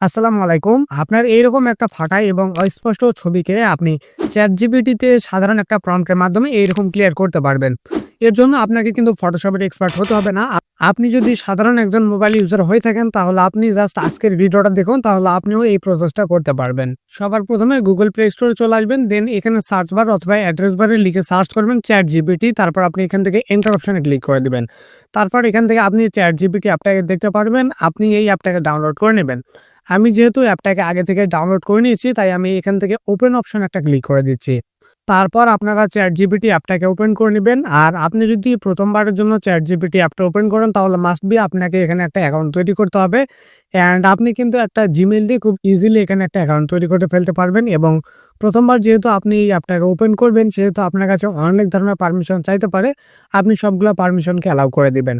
আসসালামু আলাইকুম। আপনার এইরকম একটা ফাটা এবং অস্পষ্ট ছবিকে আপনি চ্যাট জিপিটিতে সাধারণ একটা প্রম্পটের মাধ্যমে এইরকম ক্লিয়ার করতে পারবেন। এর জন্য আপনাকে কিন্তু ফটোশপের এক্সপার্ট হতে হবে না। আপনি যদি সাধারণ একজন মোবাইল ইউজার হয়ে থাকেন, তাহলে আপনি জাস্ট আজকের ভিডিওটা দেখুন, তাহলে আপনিও এই প্রসেসটা করতে পারবেন। সবার প্রথমে গুগল প্লে স্টোরে চলে আসবেন দেন এখানে সার্চ বার অথবা অ্যাড্রেস বারে লিখে সার্চ করবেন চ্যাট জিপিটি তারপর আপনি এখান থেকে এন্টার অপশনে ক্লিক করে দেবেন। তারপর এখান থেকে আপনি চ্যাট জিপিটি অ্যাপটাকে দেখতে পারবেন, আপনি এই অ্যাপটাকে ডাউনলোড করে নেবেন। আমি যেহেতু অ্যাপটাকে আগে থেকে ডাউনলোড করে নিয়েছি, তাই আমি এখান থেকে ওপেন অপশন একটা ক্লিক করে দিচ্ছি। তারপর আপনারা চ্যাট জিপিটি অ্যাপটাকে ওপেন করে নেবেন। আর আপনি যদি প্রথমবারের জন্য চ্যাট জিপিটি অ্যাপটা ওপেন করেন, তাহলে মাস্ট বি আপনাকে এখানে একটা অ্যাকাউন্ট তৈরি করতে হবে। অ্যান্ড আপনি কিন্তু একটা জিমেল দিয়ে খুব ইজিলি এখানে একটা অ্যাকাউন্ট তৈরি করে ফেলতে পারবেন এবং প্রথমবার যেহেতু আপনি এই অ্যাপটাকে ওপেন করবেন, সেহেতু আপনার কাছে অনেক ধরনের পারমিশন চাইতে পারে, আপনি সবগুলো পারমিশনকে অ্যালাউ করে দিবেন।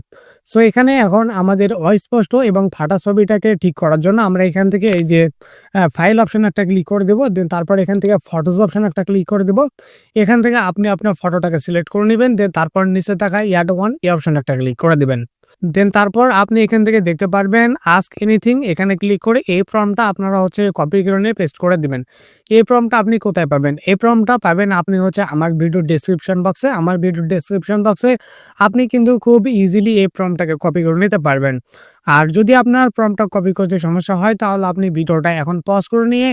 সো এখানে এখন আমাদের অস্পষ্ট এবং ফাটা ছবিটাকে ঠিক করার জন্য আমরা এখান থেকে এই যে ফাইল অপশন একটা ক্লিক করে দেবো দেন তারপর এখান থেকে ফটোজ অপশন একটা ক্লিক করে দেবো। এখান থেকে আপনি আপনার ফটোটাকে সিলেক্ট করে নেবেন দেন তারপর নিচে থাকা ইয়াড ওয়ান এই অপশন একটা ক্লিক করে দিবেন। দেন তারপর আপনি এখান থেকে দেখতে পারবেন আস্ক এনিথিং এখানে ক্লিক করে এই ফর্মটা আপনারা হচ্ছে কপি করে নিয়ে পেস্ট করে দিবেন। এই ফর্মটা আপনি কোথায় পাবেন? এই ফর্মটা পাবেন আপনি হচ্ছে আমার ভিডিও ডেসক্রিপশন বক্সে আমার ভিডিও ডেসক্রিপশন বক্সে আপনি কিন্তু খুব ইজিলি এই ফর্মটাকে কপি করে নিতে পারবেন। আর যদি আপনার ফর্মটা কপি করতে সমস্যা হয়, তাহলে আপনি ভিডিওটা এখন পজ করে নিয়ে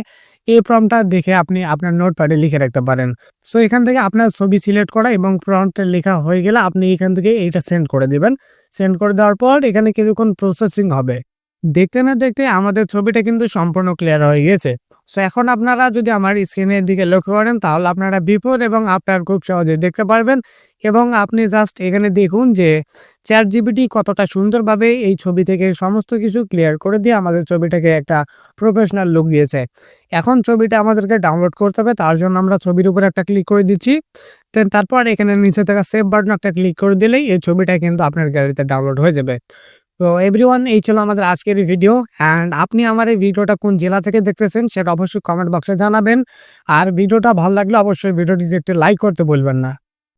এই ফর্মটা দেখে আপনি আপনার নোট নোটপ্যাডে লিখে রাখতে পারেন। সো এখান থেকে আপনার ছবি সিলেক্ট করা এবং প্রম্পটে লেখা হয়ে গেলে আপনি এখান থেকে এইটা সেন্ড করে দিবেন। সেন্ড করে দেওয়ার পর এখানে কিছুক্ষণ প্রসেসিং হবে। দেখতে না দেখতে আমাদের ছবিটা কিন্তু সম্পূর্ণ ক্লিয়ার হয়ে গেছে। সো এখন আপনারা যদি আমার স্ক্রিনের দিকে লক্ষ্য করেন, তাহলে আপনারা বিফোর এবং আফটার খুব সহজে দেখতে পারবেন। এবং আপনি জাস্ট এখানে দেখুন যে চ্যাট জিবিটি কতটা সুন্দরভাবে এই ছবি থেকে সমস্ত কিছু ক্লিয়ার করে দিয়ে আমাদের ছবিটাকে একটা প্রফেশনাল লুক দিয়েছে। এখন ছবিটা আমাদেরকে ডাউনলোড করতে হবে, তার জন্য আমরা ছবির উপর একটা ক্লিক করে দিচ্ছি। দেন তারপর এখানে নিচে থাকা সেভ বাটন একটা ক্লিক করে দিলেই এই ছবিটা কিন্তু আপনার গ্যালারিতে ডাউনলোড হয়ে যাবে। তো এভরিওয়ান এই ছিল আমাদের আজকের ভিডিও অ্যান্ড আপনি আমার এই ভিডিওটা কোন জেলা থেকে দেখতেছেন সেটা অবশ্যই কমেন্ট বক্সে জানাবেন। আর ভিডিওটা ভালো লাগলে অবশ্যই ভিডিওটিতে একটু লাইক করতে বলবেন না।